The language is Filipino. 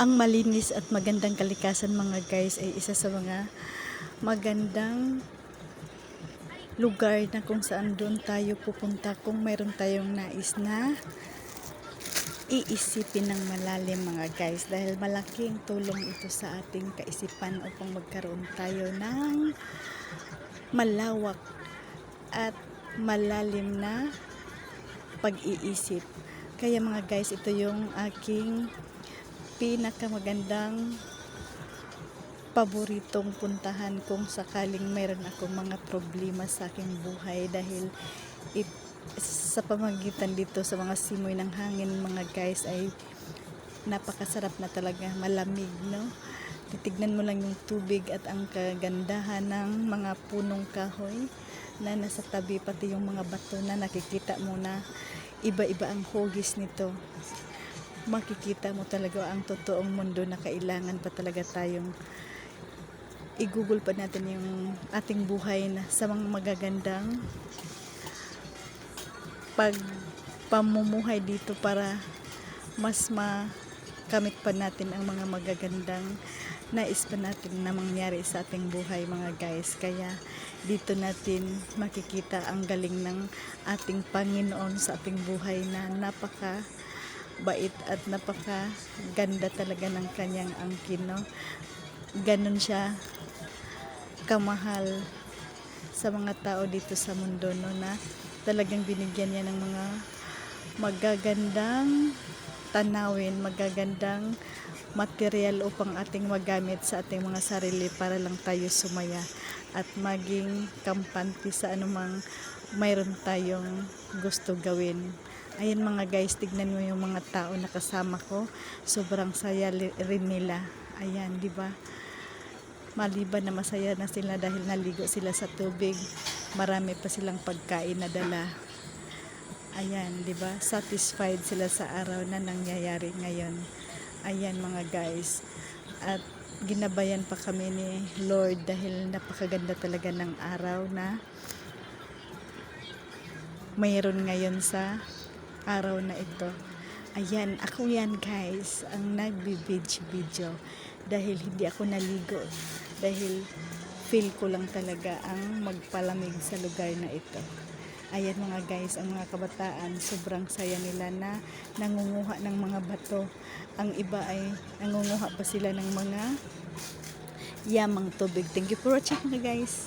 Ang malinis at magandang kalikasan mga guys ay isa sa mga magandang lugar na kung saan doon tayo pupunta kung mayroon tayong nais na iisipin ng malalim mga guys dahil malaking tulong ito sa ating kaisipan upang magkaroon tayo ng malawak at malalim na pag-iisip. Kaya mga guys, ito yung aking pinakamagandang paboritong puntahan kung sakaling mayroon akong mga problema sa aking buhay dahil it, sa pamagitan dito sa mga simoy ng hangin mga guys ay napakasarap na talaga malamig no? Titignan mo lang yung tubig at ang kagandahan ng mga punong kahoy na nasa tabi pati yung mga bato na nakikita mo na iba-iba ang hugis nito makikita mo talaga ang totoong mundo na kailangan pa talaga tayong i-google pa natin yung ating buhay na sa mga magagandang pag pamumuhay dito para mas makamit pa natin ang mga magagandang nais pa natin na mangyari sa ating buhay mga guys. Kaya dito natin makikita ang galing ng ating Panginoon sa ating buhay na napaka bait at napaka ganda talaga ng kanyang angkin no? Ganun siya kamahal sa mga tao dito sa mundo no? Na talagang binigyan niya ng mga magagandang tanawin, magagandang material upang ating magamit sa ating mga sarili para lang tayo sumaya at maging kampante sa anumang mayroon tayong gusto gawin. Ayan mga guys, tignan mo yung mga tao na kasama ko. Sobrang saya rin nila. Ayan, di ba? Maliban na masaya na sila dahil naligo sila sa tubig. Marami pa silang pagkain na dala. Ayan, 'di ba? Satisfied sila sa araw na nangyayari ngayon. Ayan mga guys. At ginabayan pa kami ni Lord dahil napakaganda talaga ng araw na mayroon ngayon sa araw na ito. Ayan, ako yan guys, ang nagbi-video dahil hindi ako naligo. Dahil feel ko lang talaga ang magpalamig sa lugar na ito. Ayan mga guys, ang mga kabataan, sobrang saya nila na nangunguha ng mga bato. Ang iba ay nangunguha pa sila ng mga yamang tubig. Thank you for watching mga guys.